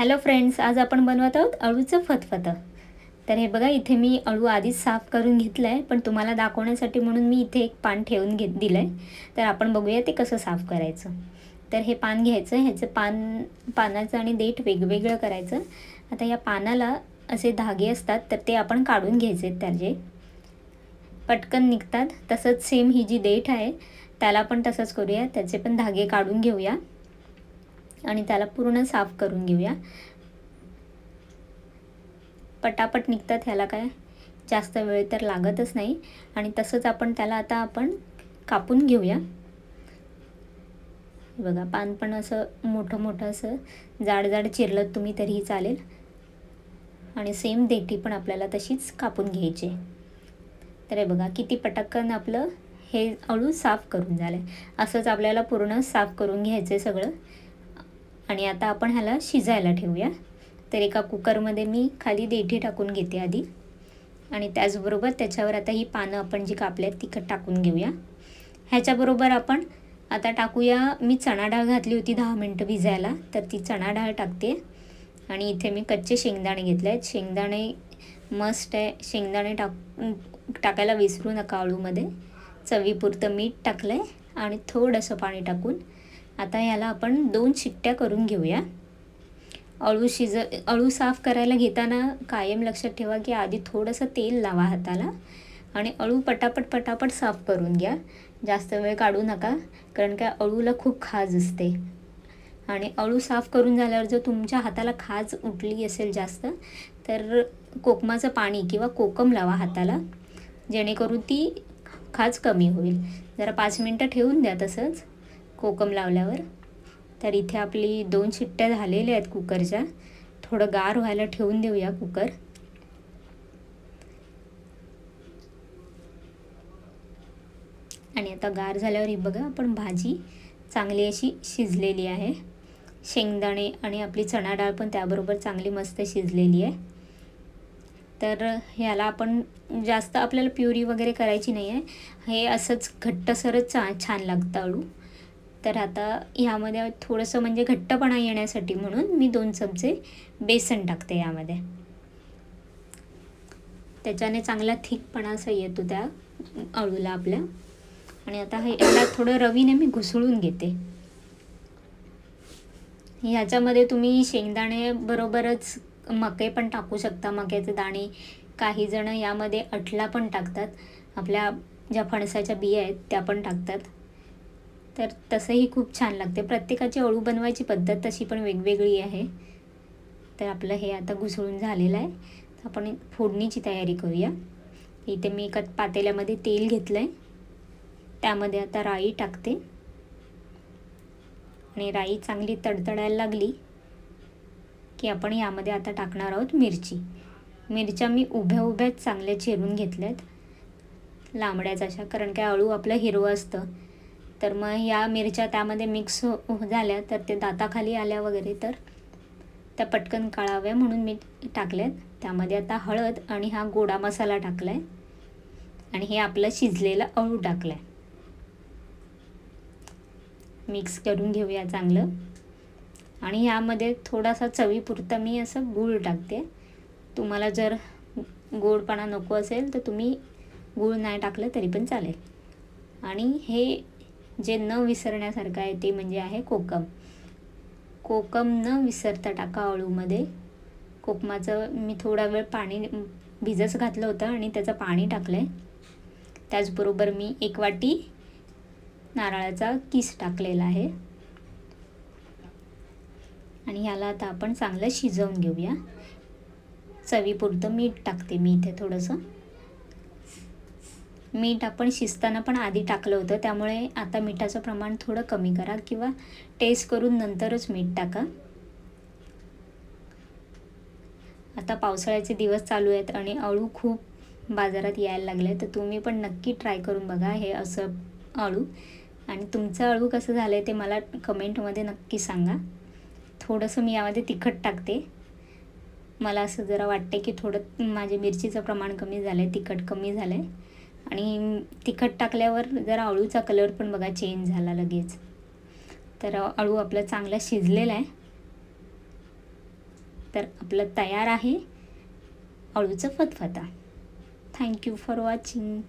Hello friends आज आपण बनवत आहोत अळूचं फतफतं. तर हे बघा इथे मी अळू आधीच साफ करून घेतलं आहे पण तुम्हाला दाखवण्यासाठी म्हणून मी इथे एक पान ठेवून घेत दिलं आहे तर आपण बघूया ते कसं साफ करायचं. तर हे पान घ्यायचं ह्याचं पान पानाचं आणि देठ वेगवेगळं करायचं. आता या पानाला असे धागे असतात तर ते आपण काढून घ्यायचे त्याचे. पटकन निघतात. तसंच सेम ही जी देठ आहे त्याला पण तसंच करूया. त्याचे पण धागे काढून घेऊया. आणि त्याला पूर्ण साफ करून घेऊया. पटापट निघतात ह्याला काय? जास्त वेळ तर लागतच नाही. आणि तसंच आपण त्याला आता आपण कापून घेऊया. बघा पान पण असं मोठं मोठं असं जाड जाड चिरलं तुम्ही तरीही चालेल. आणि सेम देठी पण आपल्याला तशीच कापून घ्यायची तर हे बघा किती पटकन आपलं हे अळू साफ करून झालं आहे असंच आपल्याला पूर्ण साफ करून घ्यायचं आहे सगळं. आणि आता आपण ह्याला शिजायला ठेवूया. तर एका कुकरमध्ये मी खाली देठी टाकून घेते आधी. आणि त्याचबरोबर त्याच्यावर आता ही पानं आपण जी कापल्यात तिखट टाकून घेऊया. ह्याच्याबरोबर आपण आता टाकूया मी चणा डाळ घातली होती दहा मिनटं भिजायला तर ती चणा डाळ टाकते. आणि इथे मी कच्चे शेंगदाणे घेतले आहेत. शेंगदाणे मस्त आहे. शेंगदाणे टाक टाकायला विसरू नका आळूमध्ये. चवीपुरतं मीठ टाकलं आहे आणि थोडंसं पाणी टाकून आता ह्याला आपण दोन शिट्ट्या करून घेऊया. अळू शिज अळू साफ करायला घेताना कायम लक्षात ठेवा की आधी थोडंसं तेल लावा हाताला आणि अळू पटापट पटापट साफ करून घ्या. जास्त वेळ काढू नका कारण का अळूला खूप खाज असते. आणि अळू साफ करून झाल्यावर जर तुमच्या हाताला खाज उठली असेल जास्त तर कोकमाचं पाणी किंवा कोकम लावा हाताला जेणेकरून ती खाज कमी होईल. जरा पाच मिनटं ठेवून द्या तसंच. कोकम लावल्यावर. तर इथे आपली दोन शिट्ट्या झालेल्या आहेत कुकरच्या. थोडं गार व्हायला ठेवून देऊया कुकर. आणि आता गार झाल्यावर ही बघा आपण भाजी चांगली अशी शिजलेली आहे. शेंगदाणे आणि आपली चणा डाळ पण त्याबरोबर चांगली मस्त शिजलेली आहे. तर ह्याला आपण जास्त आपल्याला प्युरी वगैरे करायची नाही आहे हे असंच घट्टसरच चा छान लागतं अळू. तर आता ह्यामध्ये थोडंसं म्हणजे घट्टपणा येण्यासाठी म्हणून मी दोन चमचे बेसन टाकते यामध्ये. त्याच्याने चांगला थिकपणा असा येतो त्या अळूला आपल्या. आणि आता हे याला थोडं रवीने मी घुसळून घेते. ह्याच्यामध्ये तुम्ही शेंगदाणे बरोबरच मके पण टाकू शकता. मक्याचे दाणे काही जण यामध्ये अटला पण टाकतात. आपल्या ज्या फणसाच्या बिया आहेत त्या पण टाकतात. तर तसंही खूप छान लागते. प्रत्येकाची अळू बनवायची पद्धत तशी पण वेगवेगळी आहे. तर आपलं हे आता घुसळून झालेलं आहे. आपण फोडणीची तयारी करूया. इथे मी एका पातेल्यामध्ये तेल घेतलं आहे त्यामध्ये आता राई टाकते. आणि राई चांगली तडतडायला लागली की आपण यामध्ये आता टाकणार आहोत मिरची. मिरच्या मी उभ्या उभ्याच चांगल्या चिरून घेतल्यात. लांबड्याच अशा कारण काय अळू आपलं हिरवं असतं. तर मग या मिरच्या त्यामध्ये मिक्स हो, हो झाल्या. तर ते दाताखाली आल्या वगैरे तर त्या पटकन काळाव्या म्हणून मी टाकल्यात. त्यामध्ये आता हळद आणि हा गोडा मसाला टाकला आहे आणि हे आपलं शिजलेलं अळू टाकलं आहे मिक्स करून घेऊया चांगलं. आणि यामध्ये थोडासा चवीपुरतं मी असं गूळ टाकते. तुम्हाला जर गोडपणा नको असेल तर तुम्ही गूळ नाही टाकलं तरी पण चालेल. आणि हे जे न विसरण्यासारखं आहे ते म्हणजे आहे कोकम. कोकम न विसरता टाका अळूमध्ये. कोकमाचं मी थोडा वेळ पाणी भिजच घातलं होतं आणि त्याचं पाणी टाकलं आहे त्याचबरोबर मी एक वाटी नारळाचा किस टाकलेला आहे. आणि ह्याला आता आपण चांगलं शिजवून घेऊया. चवीपुरतं मीठ टाकते मी इथे थोडंसं. मीठ आपण शिजताना पण आधी टाकलं होतं. त्यामुळे आता मिठाचं प्रमाण थोडं कमी करा किंवा टेस्ट करून नंतरच मीठ टाका. आता पावसाळ्याचे दिवस चालू आहेत आणि अळू खूप बाजारात यायला लागले तर तुम्ही पण नक्की ट्राय करून बघा हे असं अळू. आणि तुमचं अळू कसं झालं आहे ते मला कमेंटमध्ये नक्की सांगा. थोडंसं मी यामध्ये तिखट टाकते. मला असं जरा वाटते की थोडं माझे मिरचीचं प्रमाण कमी झालं आहे तिखट कमी झालं आहे आणि तिखट टाकल्यावर जरा अळूचा कलर पण बघा चेंज झाला लगेच. तर अळू आपलं चांगला शिजलेला आहे. तर आपलं तयार आहे अळूचं फतफता. Thank you for watching